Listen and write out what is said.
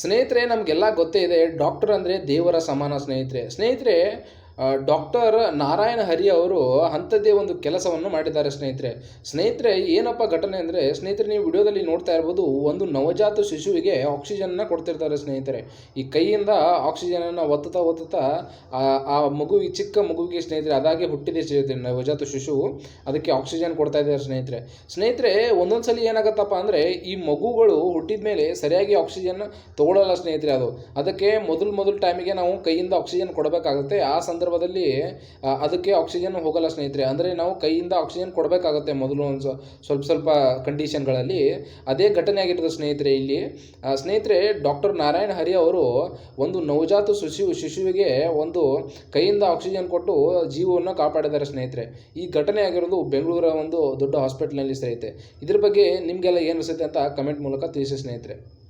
ಸ್ನೇಹಿತರೆ ನಮಗೆಲ್ಲ ಗೊತ್ತೇ ಇದೆ ಡಾಕ್ಟರ್ ಅಂದರೆ ದೇವರ ಸಮಾನ ಸ್ನೇಹಿತರೆ. ಸ್ನೇಹಿತರೆ ಡಾಕ್ಟರ್ ನಾರಾಯಣ ಹರಿ ಅವರು ಅಂಥದ್ದೇ ಒಂದು ಕೆಲಸವನ್ನು ಮಾಡಿದ್ದಾರೆ ಸ್ನೇಹಿತರೆ. ಸ್ನೇಹಿತರೆ, ಏನಪ್ಪ ಘಟನೆ ಅಂದರೆ, ಸ್ನೇಹಿತರೆ, ನೀವು ವಿಡಿಯೋದಲ್ಲಿ ನೋಡ್ತಾ ಇರ್ಬೋದು, ಒಂದು ನವಜಾತ ಶಿಶುವಿಗೆ ಆಕ್ಸಿಜನ್ನ ಕೊಡ್ತಿರ್ತಾರೆ ಸ್ನೇಹಿತರೆ. ಈ ಕೈಯಿಂದ ಆಕ್ಸಿಜನನ್ನು ಒತ್ತುತ್ತಾ ಒತ್ತುತ್ತಾ, ಆ ಮಗುವಿಗೆ, ಚಿಕ್ಕ ಮಗುವಿಗೆ ಸ್ನೇಹಿತರೆ, ಅದಾಗೆ ಹುಟ್ಟಿದೆ ಸ್ನೇಹಿತರೆ ನವಜಾತ ಶಿಶು, ಅದಕ್ಕೆ ಆಕ್ಸಿಜನ್ ಕೊಡ್ತಾ ಇದ್ದಾರೆ ಸ್ನೇಹಿತರೆ. ಸ್ನೇಹಿತರೆ ಒಂದೊಂದು ಸಲ ಏನಾಗತ್ತಪ್ಪ ಅಂದರೆ, ಈ ಮಗುಗಳು ಹುಟ್ಟಿದ ಮೇಲೆ ಸರಿಯಾಗಿ ಆಕ್ಸಿಜನ್ ತಗೊಳ್ಳಲ್ಲ ಸ್ನೇಹಿತರೆ ಅದು. ಅದಕ್ಕೆ ಮೊದಲು ಮೊದಲು ಟೈಮಿಗೆ ನಾವು ಕೈಯಿಂದ ಆಕ್ಸಿಜನ್ ಕೊಡಬೇಕಾಗುತ್ತೆ. ಆ ಸಂದರ್ಭದಲ್ಲಿ ಅದಕ್ಕೆ ಆಕ್ಸಿಜನ್ ಹೋಗಲ್ಲ ಸ್ನೇಹಿತರೆ. ಅಂದರೆ ನಾವು ಕೈಯಿಂದ ಆಕ್ಸಿಜನ್ ಕೊಡಬೇಕಾಗತ್ತೆ ಮೊದಲು ಒಂದು ಸ್ವ- ಸ್ವಲ್ಪ ಸ್ವಲ್ಪ ಕಂಡೀಷನ್ಗಳಲ್ಲಿ ಅದೇ ಘಟನೆ ಆಗಿರ್ತದೆ ಸ್ನೇಹಿತರೆ ಇಲ್ಲಿ. ಸ್ನೇಹಿತರೆ ಡಾಕ್ಟರ್ ನಾರಾಯಣ ಹರಿ ಅವರು ಒಂದು ನವಜಾತ ಶಿಶು, ಶಿಶುವಿಗೆ ಒಂದು ಕೈಯಿಂದ ಆಕ್ಸಿಜನ್ ಕೊಟ್ಟು ಜೀವವನ್ನು ಕಾಪಾಡಿದ್ದಾರೆ ಸ್ನೇಹಿತರೆ. ಈ ಘಟನೆ ಆಗಿರೋದು ಬೆಂಗಳೂರ ಒಂದು ದೊಡ್ಡ ಹಾಸ್ಪಿಟಲ್ನಲ್ಲಿ ಸ್ನೇಹಿತರೆ ಇದ್ರ ಬಗ್ಗೆ ನಿಮಗೆಲ್ಲ ಏನು ಅನಿಸುತ್ತೆ ಅಂತ ಕಮೆಂಟ್ ಮೂಲಕ ತಿಳಿಸಿ ಸ್ನೇಹಿತರೆ.